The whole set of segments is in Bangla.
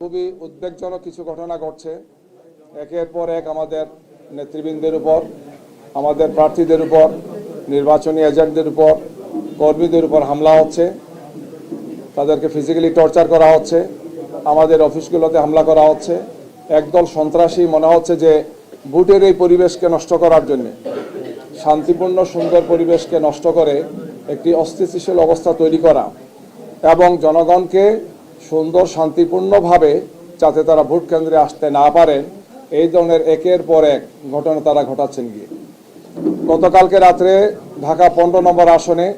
খুবই উদ্বেগজনক কিছু ঘটনা ঘটছে। একের পর এক আমাদের নেতৃবৃন্দের উপর, আমাদের প্রার্থীদের উপর, নির্বাচনী এজেন্টদের উপর, কর্মীদের উপর হামলা হচ্ছে। তাদেরকে ফিজিক্যালি টর্চার করা হচ্ছে। আমাদের অফিসগুলোতে হামলা করা হচ্ছে। একদল সন্ত্রাসী মনে হচ্ছে যে ভোটের এই পরিবেশকে নষ্ট করার জন্য, শান্তিপূর্ণ, সুন্দর পরিবেশকে নষ্ট করে একটি অস্থিতিশীল অবস্থা তৈরি করা এবং জনগণকে সুন্দর, শান্তিপূর্ণভাবে যাতে তারা ভোট কেন্দ্রে আসতে না পারে এই ধরনের একের পর এক ঘটনা তারা ঘটাচ্ছেন গিয়ে। গতকালকে রাত্রে ঢাকা পনেরো নম্বর আসনে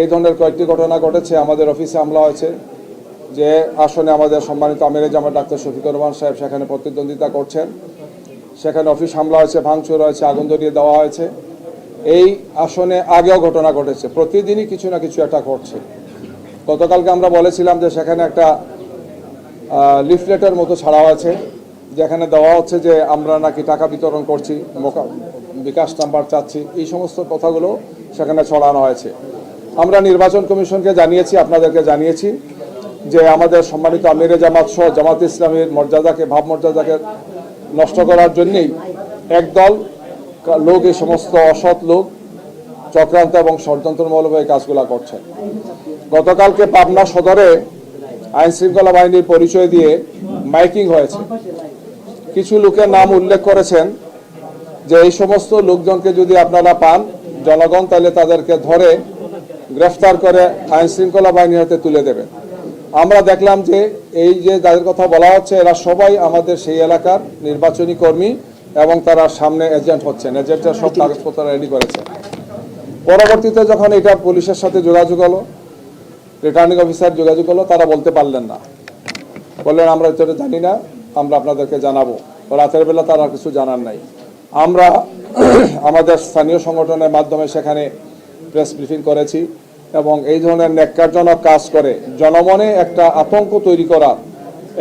এই ধরনের কয়েকটি ঘটনা ঘটেছে। আমাদের অফিসে হামলা হয়েছে। যে আসনে আমাদের সম্মানিত আমিরে জামাত ডাক্তার শফিকুর রহমান সাহেব সেখানে প্রতিদ্বন্দ্বিতা করছেন। সেখানে অফিস হামলা হয়েছে, ভাঙচুর হয়েছে, আগুন ধরিয়ে দেওয়া হয়েছে। এই আসনে আগেও ঘটনা ঘটেছে। প্রতিদিনই কিছু না কিছু একটা ঘটছে। গতকালকে আমরা বলেছিলাম যে সেখানে একটা লিফলেটের মতো ছাড়া আছে, যেখানে দেওয়া হচ্ছে যে আমরা নাকি টাকা বিতরণ করছি বিকাশ নাম্বার চাচ্ছি, এই সমস্ত কথাগুলো সেখানে ছড়ানো হয়েছে। আমরা নির্বাচন কমিশনকে জানিয়েছি, আপনাদেরকে জানিয়েছি যে আমাদের সম্মানিত আমিরে জামাত সহ জামাত ইসলামের মর্যাদাকে ভাবমর্যাদাকে নষ্ট করার জন্যেই একদল লোক, এই সমস্ত অসৎ লোক, চক্রান্ত এবং ষড়যন্ত্রমূলক এই কাজগুলো করছেন। গতকালকে পাবনা সদরে আইন শৃঙ্খলা বাহিনীর পরিচয় দিয়ে মাইকিং হয়েছে। কিছু লোকের নাম উল্লেখ করেছেন যে এই সমস্ত লোকজনকে যদি আপনারা পান, জনগণ তাহলে তাদেরকে ধরে গ্রেফতার করে আইন শৃঙ্খলা বাহিনীর হাতে তুলে দেবেন আমরা দেখলাম যে এই যে যাদের কথা বলা হচ্ছে, এরা সবাই আমাদের সেই এলাকার নির্বাচনী কর্মী এবং তারা সামনে এজেন্ট হচ্ছেন। এজেন্টরা সব কাগজপত্র রেডি করেছে। পরবর্তীতে যখন এটা পুলিশের সাথে যোগাযোগ হলো রিটার্নিং অফিসার যোগাযোগ হলো তারা বলতে পারলেন না। বললেন, আমরা এটা জানি না, আমরা আপনাদেরকে জানাব। রাতের বেলা তারা কিছু জানার নাই। আমরা আমাদের স্থানীয় সংগঠনের মাধ্যমে সেখানে প্রেস ব্রিফিং করেছি এবং এই ধরনের ন্যাক্কারজনক কাজ করে জনমনে একটা আতঙ্ক তৈরি করার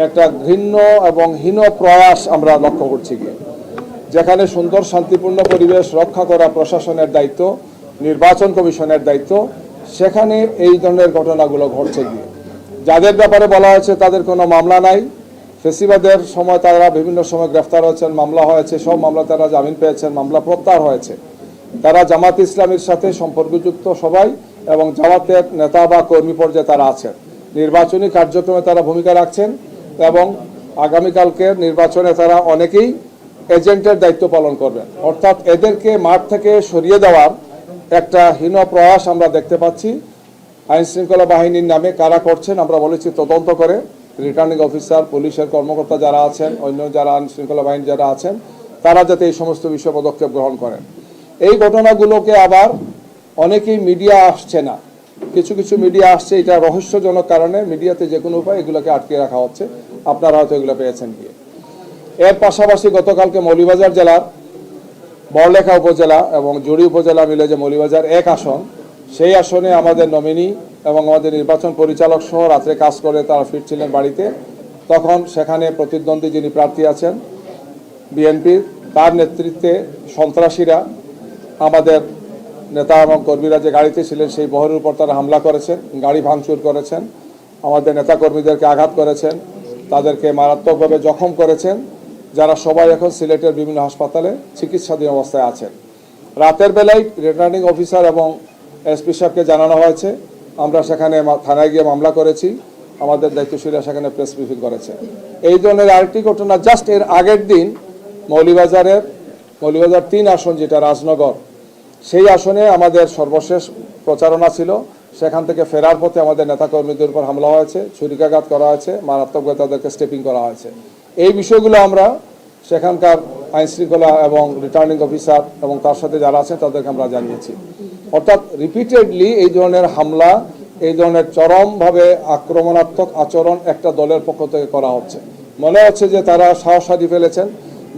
একটা ঘৃণ্য এবং হীন প্রয়াস আমরা লক্ষ্য করছি গিয়ে। যেখানে সুন্দর শান্তিপূর্ণ পরিবেশ রক্ষা করা প্রশাসনের দায়িত্ব, নির্বাচন কমিশনের দায়িত্ব সেখানে এই ধরনের ঘটনাগুলো ঘটছে গিয়ে। যাদের ব্যাপারে বলা হয়েছে তাদের কোনো মামলা নাই। ফেসিবাদের সময় তারা বিভিন্ন সময় গ্রেফতার হয়েছেন, মামলা হয়েছে, সব মামলা তারা জামিন পেয়েছেন, মামলা প্রত্যাহার হয়েছে। তারা জামাত ইসলামের সাথে সম্পর্কযুক্ত সবাই এবং জামাতের নেতা বা কর্মী পর্যায়ে তারা আছেন। নির্বাচনী কার্যক্রমে তারা ভূমিকা রাখছেন এবং আগামীকালকের নির্বাচনে তারা অনেকেই এজেন্টের দায়িত্ব পালন করবেন। অর্থাৎ এদেরকে মাঠ থেকে সরিয়ে দেওয়ার একটা হীন প্রয়াস আমরা দেখতে পাচ্ছি। আইন শৃঙ্খলা বাহিনীর নামে কারা করছেন আমরা বলেছি, তদন্ত করে রিটার্নিং অফিসার পুলিশের কর্মকর্তা যারা আছেন, অন্য যারা আইন শৃঙ্খলা বাহিনী যারা আছেন, তারা যাতে এই সমস্ত বিষয়ে পদক্ষেপ গ্রহণ করেন। এই ঘটনাগুলোকে আবার অনেকেই মিডিয়া আসছে না। কিছু কিছু মিডিয়া আসছে, এটা রহস্যজনক কারণে মিডিয়াতে যে কোনো উপায় এগুলোকে আটকে রাখা হচ্ছে। আপনারা হয়তো এগুলো পেয়েছেন গিয়ে। এর পাশাপাশি গতকালকে মৌলিবাজার জেলার বড়লেখা উপজেলা এবং জুড়ি উপজেলা মিলে যে মৌলিবাজার এক আসন, সেই আসনে আমাদের নমিনি এবং আমাদের নির্বাচন পরিচালক সহ রাত্রে কাজ করে তারা ফিরছিলেন বাড়িতে। তখন সেখানে প্রতিদ্বন্দ্বী যিনি প্রার্থী আছেন, বিএনপির, তার নেতৃত্বে সন্ত্রাসীরা আমাদের নেতা এবং কর্মীরা যে গাড়িতে ছিলেন সেই বহরের উপর তারা হামলা করেছেন, গাড়ি ভাঙচুর করেছেন। আমাদের নেতা কর্মীদেরকে আঘাত করেছেন, তাদেরকে মারাত্মকভাবে জখম করেছেন। যারা সবাই এখন সিলেটের বিভিন্ন হাসপাতালে চিকিৎসাধীন অবস্থায় আছেন। রাতের বেলায় রিটার্নিং অফিসার এবং এসপি সাহেবকে জানানো হয়েছে। আমরা সেখানে থানায় গিয়ে মামলা করেছি। আমাদের দায়িত্বশীলরা সেখানে প্রেস ব্রিফিং করেছে। এই ধরনের আরেকটি ঘটনা জাস্ট এর আগের দিন মৌলিবাজারের, মৌলিবাজার তিন আসন যেটা রাজনগর, সেই আসনে আমাদের সর্বশেষ প্রচারণা ছিল। সেখান থেকে ফেরার পথে আমাদের নেতাকর্মীদের উপর হামলা হয়েছে, ছুরিকাঘাত করা হয়েছে, মারাত্মকভাবে তাদেরকে স্টেপিং করা হয়েছে। এই বিষয়গুলো আমরা সেখানকার আইন শৃঙ্খলা এবং রিটার্নিং অফিসার এবং তার সাথে যারা আছেন তাদেরকে আমরা জানিয়েছি। অর্থাৎ রিপিটেডলি এই ধরনের হামলা, এই ধরনের চরমভাবে আক্রমণাত্মক আচরণ একটা দলের পক্ষ থেকে করা হচ্ছে। মনে হচ্ছে যে তারা সাহস হারিয়ে ফেলেছেন,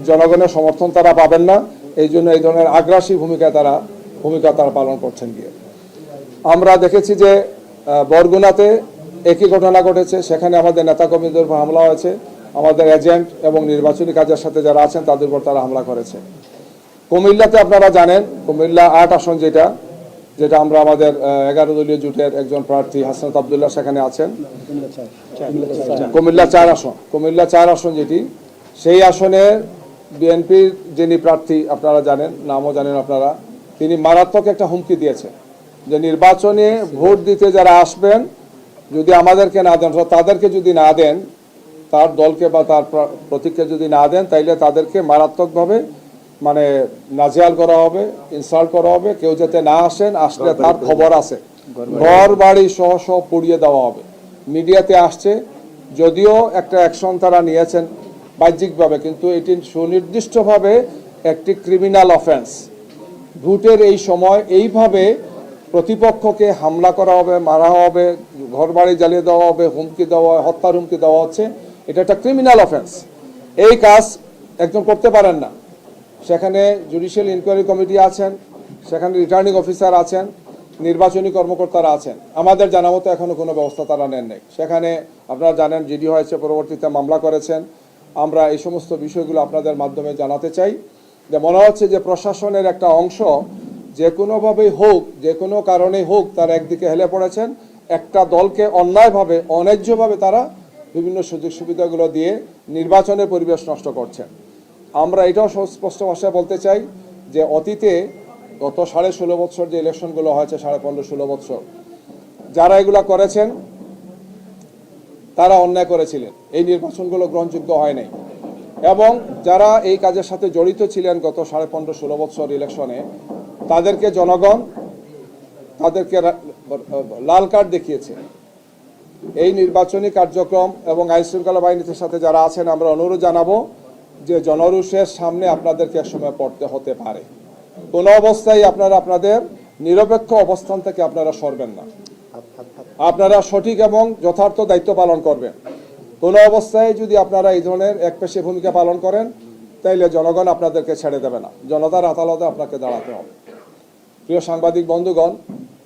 জনগণের সমর্থন তারা পাবেন না, এই জন্য এই ধরনের আগ্রাসী ভূমিকা তারা ভূমিকা তারা পালন করছেন গিয়ে। আমরা দেখেছি যে বরগুনাতে একই ঘটনা ঘটেছে, সেখানে আমাদের নেতাকর্মীদের উপর হামলা হয়েছে। আমাদের এজেন্ট এবং নির্বাচনী কাজের সাথে যারা আছেন, তাদের উপর তারা হামলা করেছে। কুমিল্লাতে আপনারা জানেন, কুমিল্লা আট আসন যেটা যেটা আমরা আমাদের এগারো দলীয় জোটের একজন প্রার্থী হাসনাত আবদুল্লাহ সেখানে আছেন। কুমিল্লা চার আসন, কুমিল্লা চার আসন যেটি, সেই আসনে বিএনপির যিনি প্রার্থী, আপনারা জানেন, নামও জানেন আপনারা, তিনি মারাত্মক একটা হুমকি দিয়েছেন। যে নির্বাচনে ভোট দিতে যারা আসবেন, যদি আমাদেরকে না দেন তাদেরকে যদি না দেন তার দলকে বা তার প্র- প্রতীককে যদি না দেন তাইলে তাদেরকে মারাত্মকভাবে মানে নাজেয়াল করা হবে ইনসাল্ট করা হবে। কেউ যাতে না আসেন আসলে তার খবর আছে। ঘর বাড়ি সহ সহ পুড়িয়ে দেওয়া হবে। মিডিয়াতে আসছে। যদিও একটা অ্যাকশন তারা নিয়েছেন বাহ্যিকভাবে কিন্তু এটি সুনির্দিষ্টভাবে একটি ক্রিমিনাল অফেন্স। ভোটের এই সময় এইভাবে প্রতিপক্ষকে হামলা করা হবে মারা হবে ঘরবাড়ি জ্বালিয়ে দেওয়া হবে হুমকি দেওয়া হত্যার হুমকি দেওয়া হচ্ছে। এটা একটা ক্রিমিনাল অফেন্স এই কাজ একজন করতে পারেন না। সেখানে জুডিশিয়াল ইনকোয়ারি কমিটি আছেন, সেখানে রিটার্নিং অফিসার আছেন, নির্বাচনী কর্মকর্তারা আছেন। আমাদের জানা মতো এখনও কোনো ব্যবস্থা তারা নেন নাই। সেখানে আপনারা জানেন জিডি হয়েছে, পরবর্তীতে মামলা করেছেন। আমরা এই সমস্ত বিষয়গুলো আপনাদের মাধ্যমে জানাতে চাই। যে মনে হচ্ছে যে প্রশাসনের একটা অংশ যে কোনোভাবেই হোক, যে কোনো কারণেই হোক, তারা একদিকে হেলে পড়েছেন। একটা দলকে অন্যায়ভাবে, অন্যায্যভাবে তারা বিভিন্ন সুযোগ সুবিধাগুলো দিয়ে নির্বাচনের পরিবেশ নষ্ট করছেন। আমরা এটাও স্পষ্ট ভাষায় বলতে চাই যে অতীতে গত সাড়ে ষোলো বছর যে ইলেকশনগুলো হয়েছে, সাড়ে পনেরো ষোলো বছর, যারা এগুলা করেছেন, তারা অন্যায় করেছিলেন। এই নির্বাচনগুলো গ্রহণযোগ্য হয় নাই। এবং যারা এই কাজের সাথে জড়িত ছিলেন গত সাড়ে পনেরো ষোলো বছর ইলেকশনে, তাদেরকে জনগণ, তাদেরকে লাল কার্ড দেখিয়েছে। এই নির্বাচনী কার্যক্রম এবং আইন শৃঙ্খলা বাহিনীর সাথে যারা আছেন, আমরা অনুরোধ জানাব যে জনরুষের সামনে আপনাদেরকে একসময় পড়তে হতে পারে। কোনো অবস্থায় আপনারা আপনাদের নিরপেক্ষ অবস্থান থেকে আপনারা সরবেন না। আপনারা সঠিক এবং যথার্থ দায়িত্ব পালন করবেন। কোনো অবস্থায় যদি আপনারা এই ধরনের এক একপেশে ভূমিকা পালন করেন, তাইলে জনগণ আপনাদেরকে ছেড়ে দেবে না। জনতার আদালতে আপনাকে দাঁড়াতে হবে। প্রিয় সাংবাদিক, বন্ধুগণ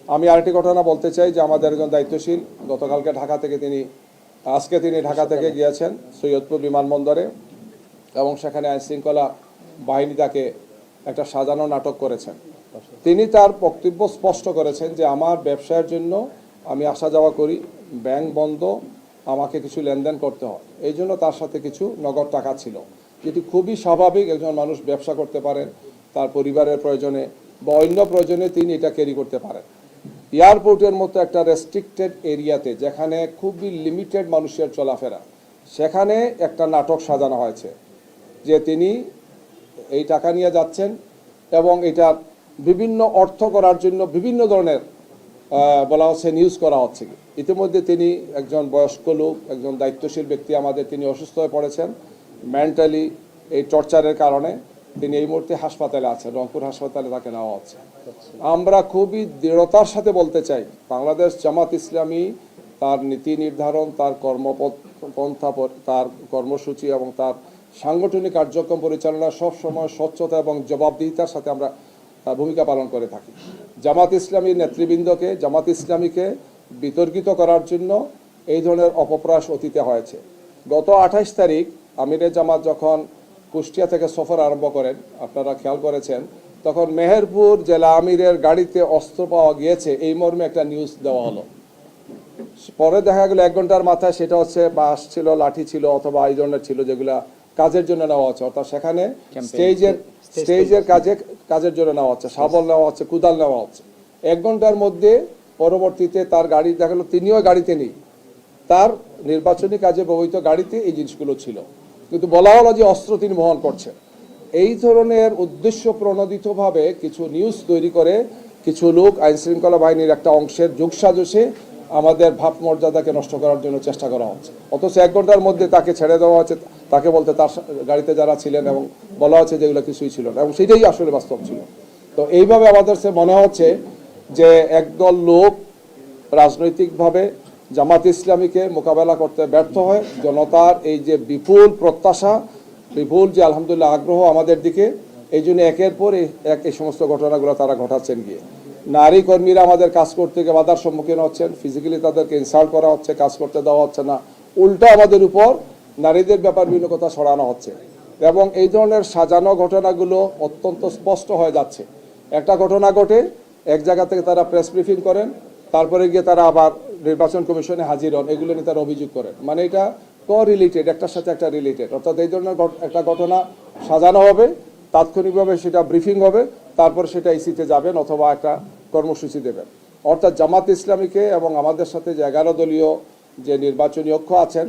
আমি আরেকটি ঘটনা বলতে চাই যে আমাদের একজন দায়িত্বশীল, গতকালকে ঢাকা থেকে তিনি, আজকে তিনি ঢাকা থেকে গিয়েছেন সৈয়দপুর বিমানবন্দরে এবং সেখানে আইন শৃঙ্খলা বাহিনী তাকে একটা সাজানো নাটক করেছেন। তিনি তার বক্তব্য স্পষ্ট করেছেন যে আমার ব্যবসায়ের জন্য আমি আসা যাওয়া করি, ব্যাংক বন্ধ, আমাকে কিছু লেনদেন করতে হয়। এই জন্য তার সাথে কিছু নগদ টাকা ছিল। যেটি খুবই স্বাভাবিক একজন মানুষ ব্যবসা করতে পারেন, তার পরিবারের প্রয়োজনে বা অন্য প্রয়োজনে তিনি এটা ক্যারি করতে পারেন। এয়ারপোর্টের মতো একটা রেস্ট্রিক্টেড এরিয়াতে যেখানে খুবই লিমিটেড মানুষের চলাফেরা, সেখানে একটা নাটক সাজানো হয়েছে যে তিনি এই টাকা নিয়ে যাচ্ছেন এবং এটা বিভিন্ন অর্থ করার জন্য বিভিন্ন ধরনের বলা হচ্ছে নিউজ করা হচ্ছে। ইতিমধ্যে তিনি একজন বয়স্ক লোক, একজন দায়িত্বশীল ব্যক্তি আমাদের, তিনি অসুস্থ হয়ে পড়েছেন মেন্টালি এই টর্চারের কারণে। তিনি এই মুহূর্তে হাসপাতালে আছেন, রংপুর হাসপাতালে তাকে নেওয়া হচ্ছে। আমরা খুবই দৃঢ়তার সাথে বলতে চাই, বাংলাদেশ জামাত ইসলামী তার নীতি নির্ধারণ, তার কর্মপথ পন্থা প- তার কর্মসূচি এবং তার সাংগঠনিক কার্যক্রম পরিচালনা সব সময় স্বচ্ছতা এবং জবাবদিহিতার সাথে আমরা ভূমিকা পালন করে থাকি। জামাত ইসলামীর নেতৃবৃন্দকে, জামাত ইসলামীকে বিতর্কিত করার জন্য এই ধরনের অপপ্রয়াস অতীতে হয়েছে। গত আঠাইশ তারিখ আমিরে জামাত যখন কুষ্টিয়া থেকে সফর আরম্ভ করেন আপনারা খেয়াল করেছেন তখন মেহেরপুর জেলা আমিরের গাড়িতে অস্ত্র পাওয়া গিয়েছে এই মর্মে একটা নিউজ দেওয়া হলো। পরে দেখা গেল এক ঘণ্টার মাথায় সেটা হচ্ছে বাঁশ ছিল লাঠি ছিল অথবা এই ধরনের ছিল যেগুলা কাজের জন্য নেওয়া হচ্ছে। অর্থাৎ সেখানে স্টেজের স্টেজের কাজে কাজের জন্য নেওয়া হচ্ছে শাবল নেওয়া হচ্ছে কুদাল নেওয়া হচ্ছে। এক ঘণ্টার মধ্যে পরবর্তীতে তার গাড়ি দেখা গেল তিনিও গাড়িতে নেই। তার নির্বাচনী কাজে ব্যবহৃত গাড়িতে এই জিনিসগুলো ছিল। কিন্তু বলা হলো যে অস্ত্র তিনি বহন করছেন। এই ধরনের উদ্দেশ্য প্রণোদিতভাবে কিছু নিউজ তৈরি করে কিছু লোক আইন শৃঙ্খলা বাহিনীর একটা অংশের যোগসাজসে আমাদের ভাব মর্যাদাকে নষ্ট করার জন্য চেষ্টা করা হচ্ছে। অথচ এক ঘণ্টার মধ্যে তাকে ছেড়ে দেওয়া হচ্ছে তাকে বলতে তার গাড়িতে যারা ছিলেন এবং বলা হচ্ছে যেগুলো কিছুই ছিল না, এবং সেটাই আসলে বাস্তব ছিল। তো এইভাবে আমাদের সে মনে হচ্ছে যে একদল লোক রাজনৈতিকভাবে জামাত ইসলামীকে মোকাবেলা করতে ব্যর্থ হয়। জনতার এই যে বিপুল প্রত্যাশা, বিপুল যে আলহামদুলিল্লাহ আগ্রহ আমাদের দিকে, এই জন্য একের পর এক এই সমস্ত ঘটনাগুলো তারা ঘটাচ্ছেন গিয়ে। নারী কর্মীরা আমাদের কাজ করতে গিয়ে বাধার সম্মুখীন হচ্ছেন। ফিজিক্যালি তাদেরকে ইনসাল্ট করা হচ্ছে, কাজ করতে দেওয়া হচ্ছে না। উল্টো আমাদের উপর নারীদের ব্যাপার বিভিন্ন কথা ছড়ানো হচ্ছে। এবং এই ধরনের সাজানো ঘটনাগুলো অত্যন্ত স্পষ্ট হয়ে যাচ্ছে। একটা ঘটনা ঘটে, এক জায়গা থেকে তারা প্রেস ব্রিফিং করেন, তারপরে গিয়ে তারা আবার নির্বাচন কমিশনে হাজির হন, এগুলো নিয়ে তারা অভিযোগ করেন। মানে এটা ক রিলেটেড একটার সাথে একটা রিলেটেড অর্থাৎ এই ধরনের একটা ঘটনা সাজানো হবে, তাৎক্ষণিকভাবে সেটা ব্রিফিং হবে, তারপর সেটা ইসিতে যাবেন অথবা একটা কর্মসূচি দেবেন। অর্থাৎ জামাত ইসলামীকে এবং আমাদের সাথে যে এগারো দলীয় যে নির্বাচনী অক্ষ আছেন,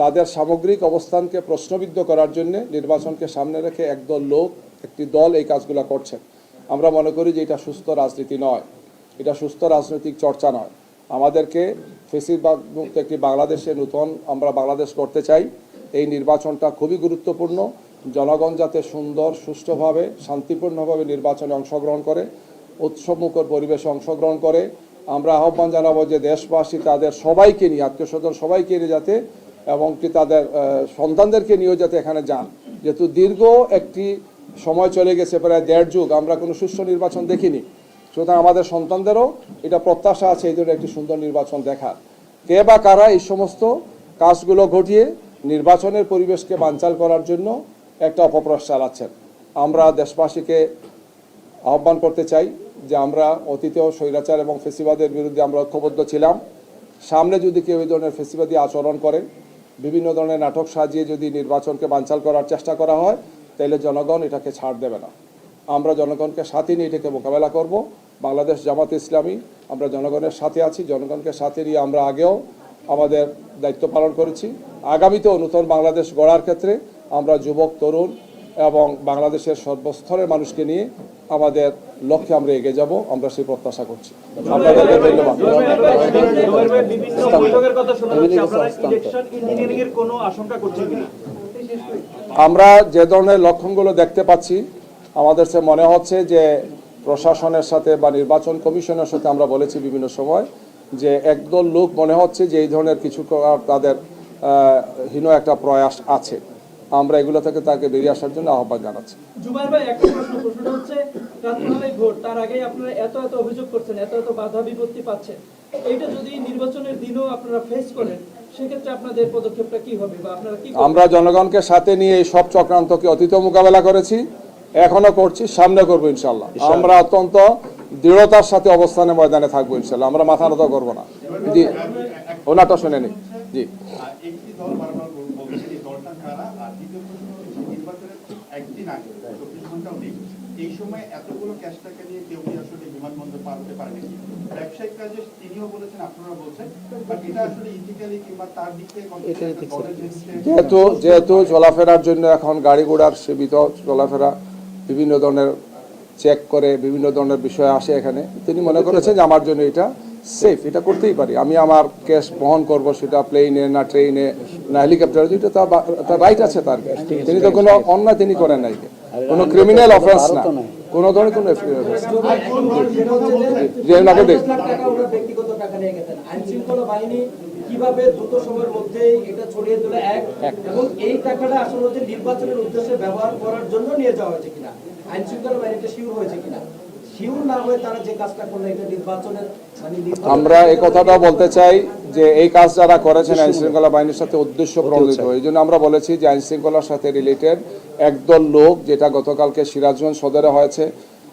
তাদের সামগ্রিক অবস্থানকে প্রশ্নবিদ্ধ করার জন্য নির্বাচনকে সামনে রেখে একদল লোক, একটি দল এই কাজগুলো করছেন। আমরা মনে করি যে এটা সুস্থ রাজনীতি নয়। এটা সুস্থ রাজনৈতিক চর্চা নয়। আমাদেরকে ফেসিবাদ মুক্ত একটি বাংলাদেশে নতুন আমরা বাংলাদেশ করতে চাই। এই নির্বাচনটা খুবই গুরুত্বপূর্ণ। জনগণ যাতে সুন্দর, সুষ্ঠুভাবে, শান্তিপূর্ণভাবে নির্বাচনে অংশগ্রহণ করে, উৎসবমুখর পরিবেশে অংশগ্রহণ করে, আমরা আহ্বান জানাব যে দেশবাসী তাদের সবাইকে নিয়ে, আত্মীয় স্বজন সবাইকে নিয়ে যাতে, এবং কি তাদের সন্তানদেরকে নিয়েও যাতে এখানে যান। যেহেতু দীর্ঘ একটি সময় চলে গেছে, প্রায় দেড় যুগ, আমরা কোনো সুষ্ঠু নির্বাচন দেখিনি। সুতরাং আমাদের সন্তানদেরও এটা প্রত্যাশা আছে, এই একটি সুন্দর নির্বাচন দেখার। কে বা কারা এই সমস্ত কাজগুলো ঘটিয়ে নির্বাচনের পরিবেশকে বানচাল করার জন্য একটা অপপ্রয়াস চালাচ্ছেন। আমরা দেশবাসীকে আহ্বান করতে চাই যে আমরা অতীতেও স্বৈরাচার এবং ফেসিবাদের বিরুদ্ধে আমরা ঐক্যবদ্ধ ছিলাম। সামনে যদি কেউ এই ধরনের ফেসিবাদী আচরণ করে, বিভিন্ন ধরনের নাটক সাজিয়ে যদি নির্বাচনকে বানচাল করার চেষ্টা করা হয়, তাহলে জনগণ এটাকে ছাড় দেবে না। আমরা জনগণকে সাথে নিয়ে এটাকে মোকাবেলা করব। বাংলাদেশ জামাত ইসলামী, আমরা জনগণের সাথে আছি, জনগণকে সাথে নিয়ে আমরা আগেও আমাদের দায়িত্ব পালন করেছি। আগামীতেও নতুন বাংলাদেশ গড়ার ক্ষেত্রে আমরা যুবক, তরুণ এবং বাংলাদেশের সর্বস্তরের মানুষকে নিয়ে আমাদের লক্ষ্যে আমরা এগিয়ে যাব। আমরা সেই প্রত্যাশা করছি। আমরা যে ধরনের লক্ষণগুলো দেখতে পাচ্ছি আমাদের সে মনে হচ্ছে যে প্রশাসনের সাথে বা নির্বাচন কমিশনের সাথে আমরা বলেছি বিভিন্ন সময় যে একদল লোক মনে হচ্ছে যে এই ধরনের কিছু তাদের হীন একটা প্রয়াস আছে। আমরা এগুলো থেকে তাকে বেরিয়ে আসার জন্য আহ্বান জানাচ্ছি। জুবাইর ভাই একটা প্রশ্ন প্রশ্নটা হচ্ছে প্রাথমিক ভোট তার আগেই আপনারা এত এত অভিযোগ করছেন এত এত বাধা বিপত্তি পাচ্ছেন এইটা যদি নির্বাচনের দিনও আপনারা ফেস করেন সেক্ষেত্রে আপনাদের পদক্ষেপটা কি হবে বা আপনারা কি আমরা জনগণকে সাথে নিয়ে এই সব চক্রান্তকে অতীত মোকাবেলা করেছি। এখনও করছি সামনে করব ইনশাল্লাহ আমরা অত্যন্ত দৃঢ়তার সাথে অবস্থানে ময়দানে থাকব ইনশাল্লাহ আমরা মাথা নত করব না। জি। ওনাটা শুনে নি জি। এই সময় এতগুলো ক্যাশ টাকা নিয়ে কেউ কি আসলে বিমানবন্দর ব্যবসায়িক কাজে তিনিও বলেছেন আপনারা বলছেন বাট এটা আসলে ইথিক্যালি কিংবা তার দিক থেকে যেহেতু যেহেতু চলাফেরার জন্য এখন গাড়ি ঘোড়ার সীমিত চলাফেরা বিভিন্ন ধরনের চেক করে বিভিন্ন ধরনের বিষয় আসে এখানে তিনি মনে করেছেন যে আমার জন্য এটা সেফ এটা করতেই পারি আমি আমার ক্যাশ বহন করব সেটা প্লেনে না ট্রেনে না হেলিকপ্টারে যেটা তার রাইট আছে তার তিনি তো কোনো অন্যায় তিনি করেন নাই কোনো ক্রিমিনাল অফেন্স না কোনো ধরনের কোনো আপনাকে দেখি। কীভাবে দ্রুত সময়ের মধ্যে এটা ছড়িয়ে দিল এক এবং এই টাকাটা আসলে হচ্ছে নির্বাচনের উদ্দেশ্যে ব্যবহার করার জন্য নিয়ে যাওয়া হয়েছে কিনা আইন শৃঙ্খলা বাহিনীটা শিওর হয়েছে কিনা শিওর না তারা যে কাজটা করল এটা নির্বাচনের নির্বাচনের- আমরা এই কথাটা বলতে চাই যে এই কাজ যারা করেছেন আইন শৃঙ্খলা বাহিনীর সাথে উদ্দেশ্য প্রণোদিত। এই জন্য আমরা বলেছি যে আইন শৃঙ্খলার সাথে রিলেটেড একদল লোক যেটা গতকালকে সিরাজগঞ্জ সদরে হয়েছে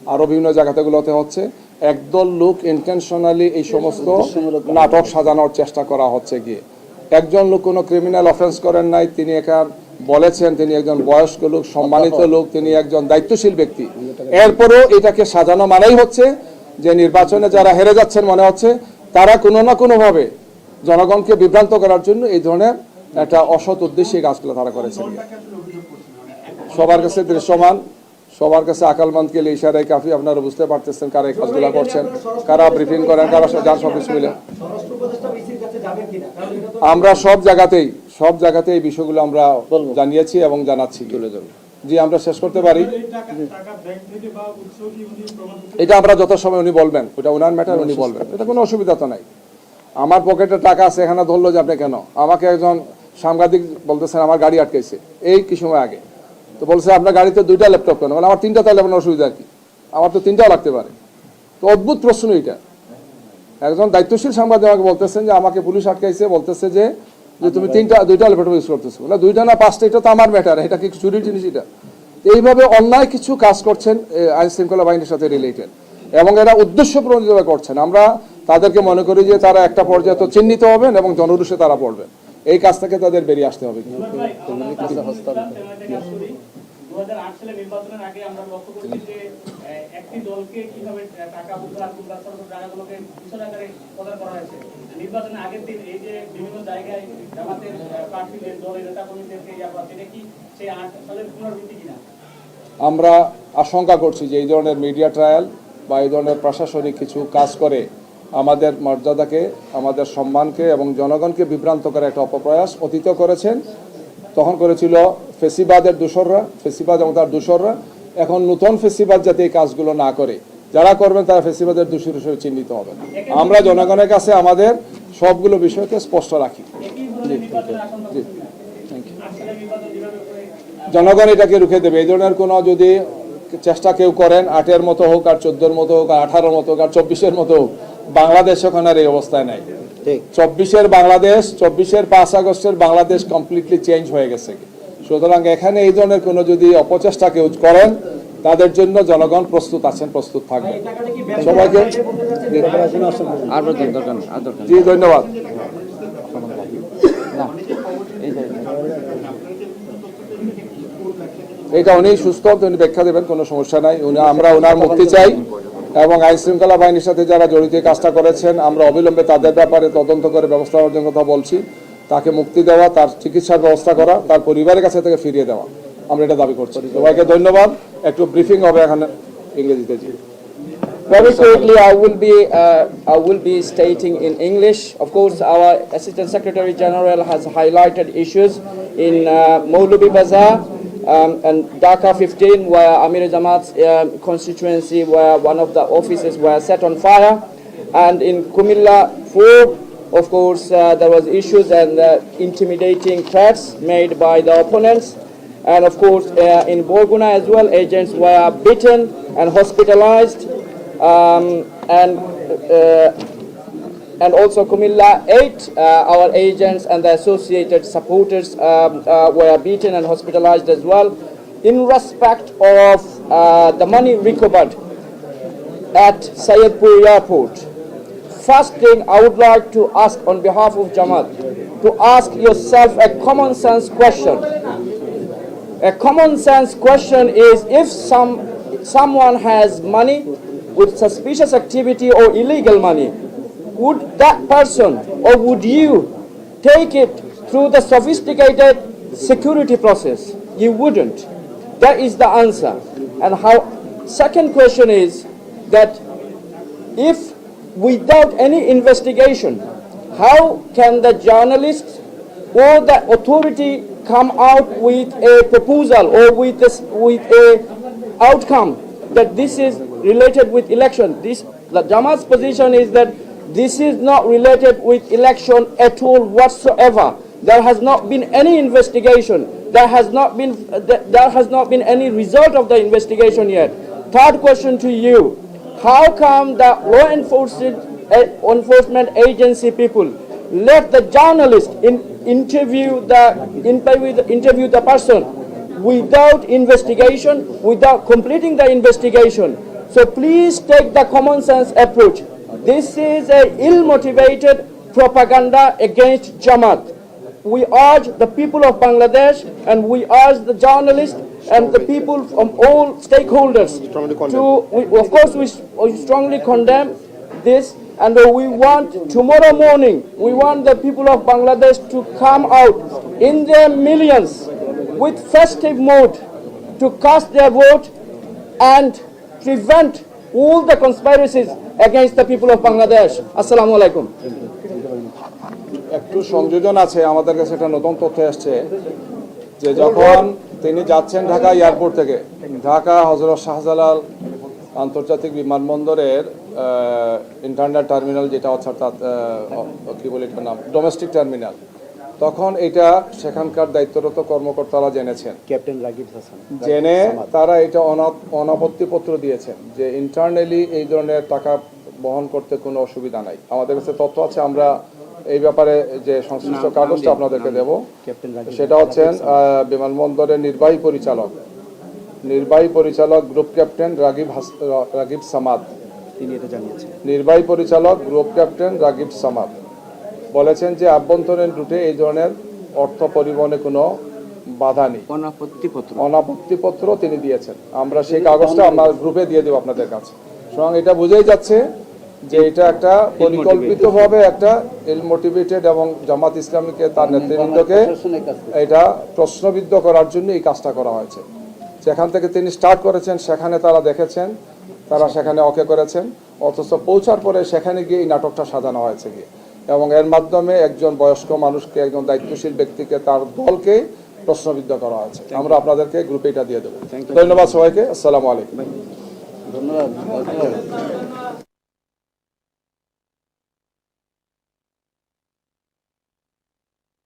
আরও বিভিন্ন জায়গাতেগুলোতে হচ্ছে একদল লোক ইন্টেনশনালি এই সমস্ত নাটক সাজানোর চেষ্টা করা হচ্ছে গিয়ে। একজন লোক কোনো ক্রিমিনাল অফেন্স করেন নাই তিনি এখান বলেছেন তিনি একজন বয়স্ক লোক সম্মানিত লোক তিনি একজন দায়িত্বশীল ব্যক্তি। এরপরেও এটাকে সাজানো মানেই হচ্ছে যে নির্বাচনে যারা হেরে যাচ্ছেন মনে হচ্ছে তারা কোনো না কোনোভাবে জনগণকে বিভ্রান্ত করার জন্য এই ধরনের একটা অসৎ উদ্দেশ্যে কাজগুলো তারা করেছেন সবার কাছে দৃশ্যমান। সবার কাছে আকালমানকে ইশারায় কাফি আপনারা বুঝতে পারতেছেন কারা এই কাজগুলো করছেন কারা ব্রিফিং করেন কারা যার সব কিছু মিলে। কাছে আমরা সব জায়গাতেই সব জায়গাতেই এই বিষয়গুলো আমরা জানিয়েছি এবং জানাচ্ছি। জি আমরা শেষ করতে পারি। এটা আমরা যত সময় উনি বলবেন ওটা ওনার ম্যাটার উনি বলবেন। এটা কোনো অসুবিধা তো নাই। আমার পকেটে টাকা আছে এখানে ধরলো যে আপনি কেন? আমাকে একজন সাংবাদিক বলতেছেন আমার গাড়ি আটকেছে। এই কি সময় আগে? তো বলছে আপনার গাড়িতে দুইটা ল্যাপটপ কেন? মানে আমার তিনটা তাহলে আপনার অসুবিধা কি? আমার তো তিনটাও লাগতে পারে। তো অদ্ভুত প্রশ্ন এটা। একজন দায়িত্বশীল সাংবাদিক আমাকে বলতেছেন যে আমাকে পুলিশ আটকাইছে। বলতেছে যে যে তুমি তিনটা দুইটা ল্যাপটপ ইউজ করতেছো। না দুইটা না পাঁচটা এটা তো আমার ম্যাটার এটা কি চুরির জিনিস এটা? এইভাবে অন্যায় কিছু কাজ করছেন আইন শৃঙ্খলা বাহিনীর সাথে রিলেটেড এবং এরা উদ্দেশ্য প্রণোদিত করছেন। আমরা তাদেরকে মনে করি যে তারা একটা পর্যায়ে তো চিহ্নিত হবেন এবং জনরুষে তারা পড়বেন। এই কাজ থেকে তাদের বেরিয়ে আসতে হবে। সালে নির্বাচনের আগে আমরা লক্ষ্য করেছি যে একটি দলকে কীভাবে টাকা উদ্ধার উদ্ধার বিশাল আকারে প্রদান করা হয়েছে। নির্বাচনের আগের দিন এই যে বিভিন্ন জায়গায় জামাতের প্রার্থীদের দলের নেতা কর্মীদেরকে কি সেই আট সালের পুনরাবৃত্তি কিনা? আমরা আশঙ্কা করছি যে এই ধরনের মিডিয়া ট্রায়াল বা এই ধরনের প্রশাসনিক কিছু কাজ করে আমাদের মর্যাদাকে, আমাদের সম্মানকে এবং জনগণকে বিভ্রান্ত করে একটা অপপ্রয়াস অতীত করেছেন। তখন করেছিল ফেসিবাদের দূষররা ফেসিবাদ এবং তার দূষররা এখন নতুন ফেসিবাদ যাতে এই কাজগুলো না করে, যারা করবেন তারা ফেসিবাদের দূষর হিসেবে চিহ্নিত হবেন। আমরা জনগণের কাছে আমাদের সবগুলো বিষয়কে স্পষ্ট রাখি। জনগণ এটাকে রুখে দেবে। এই ধরনের কোনো যদি চেষ্টা কেউ করেন, আটের মতো হোক আর চোদ্দোর মতো হোক আর আঠারোর মতো হোক আর চব্বিশের মতো হোক, বাংলাদেশ ওখানে এই অবস্থায় নাই। চব্বিশের বাংলাদেশ চব্বিশের পাঁচ আগস্টের বাংলাদেশ কমপ্লিটলি চেঞ্জ হয়ে গেছে। সুতরাং এখানে এই ধরনের কোনো যদি অপচেষ্টা কেউ করেন তাদের জন্য জনগণ প্রস্তুত আছেন প্রস্তুত থাকবেন। সবাইকে। জি ধন্যবাদ। এটা উনি সুস্থ উনি ব্যাখ্যা দেবেন কোনো সমস্যা নাই। আমরা ওনার মুক্তি চাই। এবং আইন শৃঙ্খলা বাহিনীর সাথে যারা জড়িত কাজটা করেছেন আমরা অবিলম্বে তাদের ব্যাপারে তদন্ত করে ব্যবস্থা নেওয়ার কথা বলছি। তাকে মুক্তি দেওয়া তার চিকিৎসার ব্যবস্থা করা তার পরিবারের কাছে থেকে ফিরিয়ে দেওয়া। আমরা এটা দাবি করছি। সবাইকে ধন্যবাদ। একটু ব্রিফিং হবে এখানে ইংরেজিতে জি Very quickly, I will be uh, I will be stating in English. Of course, our Assistant Secretary General has highlighted issues in uh, Maulubi Bazaar. Um, and Dhaka 15, where Amir Jamaat's um, constituency, where one of the offices were set on fire, and in Kumilla 4, of course, uh, there was issues and uh, intimidating threats made by the opponents. And of course, uh, in Borguna as well, agents were beaten and hospitalized. Um, and uh, and also Kumilla 8, uh, our agents and the associated supporters um, uh, were beaten and hospitalized as well. In respect of uh, the money recovered at Sayedpur Airport, first thing I would like to ask on behalf of Jamaat to ask yourself a common sense question. A common sense question is if some someone has money with suspicious activity or illegal money, would that person or would you take it through the sophisticated security process? You wouldn't. That is the answer. And how second question is that if without any investigation, how can the journalists or the authority come out with a proposal or with this, with a outcome that this is related with election? This the Jamaat's position is that this is not related with election at all whatsoever. There has not been any investigation. There has not been there has not been any result of the investigation yet. Third question to you: How come the law enforcement eh, enforcement agency people let the journalist in, interview the interview the, interview the person without investigation, without completing the investigation? So please take the common sense approach. This is a ill-motivated propaganda against Jamaat. We urge the people of Bangladesh and we urge the journalists and the people from all stakeholders to, we, of course, we, we strongly condemn this and we want tomorrow morning, we want the people of Bangladesh to come out in their millions with festive mood to cast their vote and prevent all the conspiracies against the people of Bangladesh. Assalamu alaikum. একটু সংযোজন আছে, আমাদের কাছে একটা নতুন তথ্য এসছে যে যখন তিনি যাচ্ছেন ঢাকা এয়ারপোর্ট থেকে, ঢাকা হজরত শাহজালাল আন্তর্জাতিক বিমানবন্দরের ইন্টারনেট টার্মিনাল যেটা অর্থাৎ কি বলে নাম ডোমেস্টিক টার্মিনাল তখন এটা সেখানকার দায়িত্বরত কর্মকর্তারা জেনেছেন। ক্যাপ্টেন রাগিব হাসান। জেনে তারা এটা অনা- অনাপত্তিপত্র দিয়েছেন যে ইন্টারনালি এই ধরনের টাকা বহন করতে কোনো অসুবিধা নাই। আমাদের কাছে তথ্য আছে আমরা এই ব্যাপারে যে সংশ্লিষ্ট কাগজটা আপনাদেরকে দেব। সেটা হচ্ছেন বিমানবন্দরের নির্বাহী পরিচালক। নির্বাহী পরিচালক গ্রুপ ক্যাপ্টেন রাগিব রাগিব সামাদ। তিনি এটা জানিয়েছেন। নির্বাহী পরিচালক গ্রুপ ক্যাপ্টেন রাগিব সামাদ। বলেছেন যে আভ্যন্তরীণ রুটে এই ধরনের অর্থ পরিবহনে কোনো বাধা নেই। অনাপত্তিপত্র। অনাপত্তিপত্র তিনি দিয়েছেন। আমরা সেই কাগজটা আমার গ্রুপে দিয়ে দেবো আপনাদের কাছে। সুতরাং এটা বুঝেই যাচ্ছে যে এটা একটা পরিকল্পিতভাবে একটা ইল মোটিভেটেড এবং জামাত ইসলামীকে তার নেতৃবৃন্দকে এটা প্রশ্নবিদ্ধ করার জন্য এই কাজটা করা হয়েছে। যেখান থেকে তিনি স্টার্ট করেছেন সেখানে তারা দেখেছেন তারা সেখানে ওকে করেছেন অথচ পৌঁছার পরে সেখানে গিয়ে এই নাটকটা সাজানো হয়েছে গিয়ে। এবং এর মাধ্যমে একজন বয়স্ক মানুষকে একজন দায়িত্বশীল ব্যক্তিকে তার দলকে প্রশ্নবিদ্ধ করা আছে আমরা আপনাদেরকে গ্রুপে এটা দিয়ে দেবো। ধন্যবাদ সবাইকে। আসসালামু আলাইকুম। ধন্যবাদ।